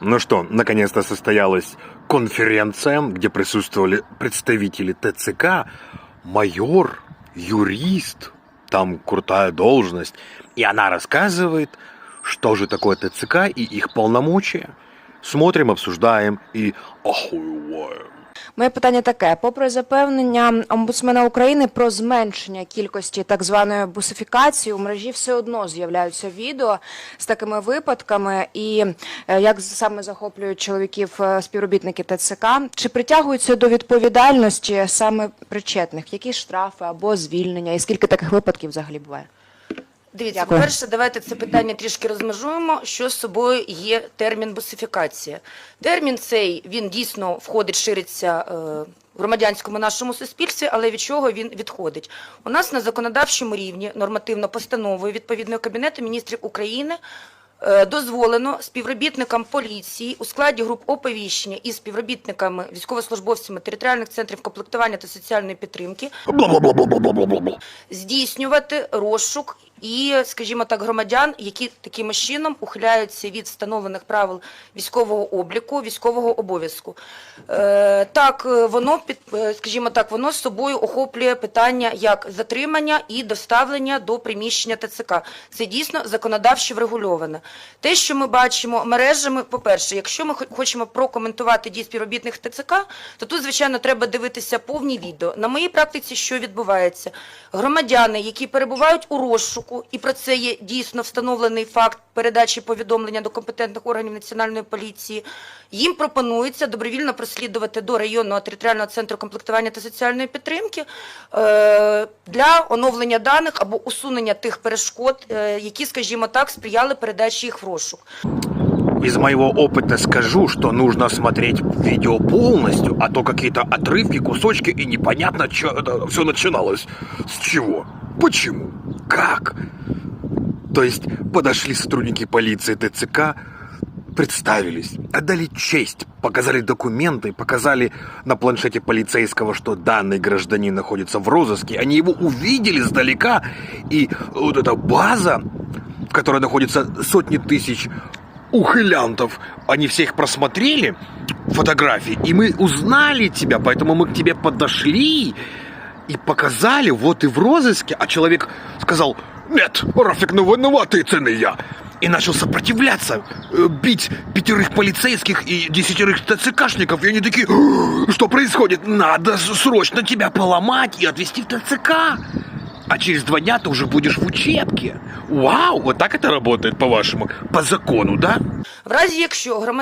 Ну что, наконец-то состоялась конференция, где присутствовали представители ТЦК, майор, юрист, там крутая должность, и она рассказывает, что же такое ТЦК и их полномочия. Смотрим, обсуждаем и охуеваем. Моє питання таке: попри запевнення омбудсмена України про зменшення кількості так званої бусифікації, у мережі все одно з'являються відео з такими випадками, і е, як саме захоплюють чоловіків е, співробітники ТЦК, чи притягуються до відповідальності саме причетних? Які штрафи або звільнення, і скільки таких випадків взагалі буває? Дивіться, Дякую. по-перше, давайте це питання трішки розмежуємо. Що з собою є термін бусифікація? Термін цей він дійсно входить, шириться е, в громадянському нашому суспільстві, але від чого він відходить? У нас на законодавчому рівні нормативно постановою відповідного кабінету міністрів України. е, Дозволено співробітникам поліції у складі груп оповіщення і співробітниками військовослужбовцями територіальних центрів комплектування та соціальної підтримки здійснювати розшук і, скажімо так, громадян, які таким чином ухиляються від встановлених правил військового обліку, військового обов'язку. Е, так, е, воно під, е, скажімо так, воно з собою охоплює питання як затримання і доставлення до приміщення ТЦК. Це дійсно законодавчо врегульоване. Те, що ми бачимо мережами, по-перше, якщо ми хо- хочемо прокоментувати дії співробітних ТЦК, то тут, звичайно, треба дивитися повні відео. На моїй практиці, що відбувається? Громадяни, які перебувають у розшуку, і про це є дійсно встановлений факт передачі повідомлення до компетентних органів національної поліції, їм пропонується добровільно прослідувати до районного територіального центру комплектування та соціальної підтримки е, для оновлення даних або усунення тих перешкод, е, які, скажімо так, сприяли передачі їх в розшук. Из моего опыта скажу, что нужно смотреть видео полностью, а то какие-то отрывки, кусочки, и непонятно, что это все начиналось. С чего? Почему? Как? То есть подошли сотрудники полиции ТЦК, представились, отдали честь, показали документы, показали на планшете полицейского, что данный гражданин находится в розыске. Они его увидели сдалека, и вот эта база, в которой находится сотни тысяч ухылянтов, они все их просмотрели, фотографии, и мы узнали тебя, поэтому мы к тебе подошли и показали, вот и в розыске, а человек сказал, нет, Рафик, ну виноватый цены я. И начал сопротивляться, э, бить пятерых полицейских и десятерых ТЦКшников. И они такие, «Э, что происходит? Надо срочно тебя поломать и отвезти в ТЦК. А через два дня ты уже будешь в учебке. Вау, вот так это работает, по-вашему? По закону, да? В разі, якщо громадяни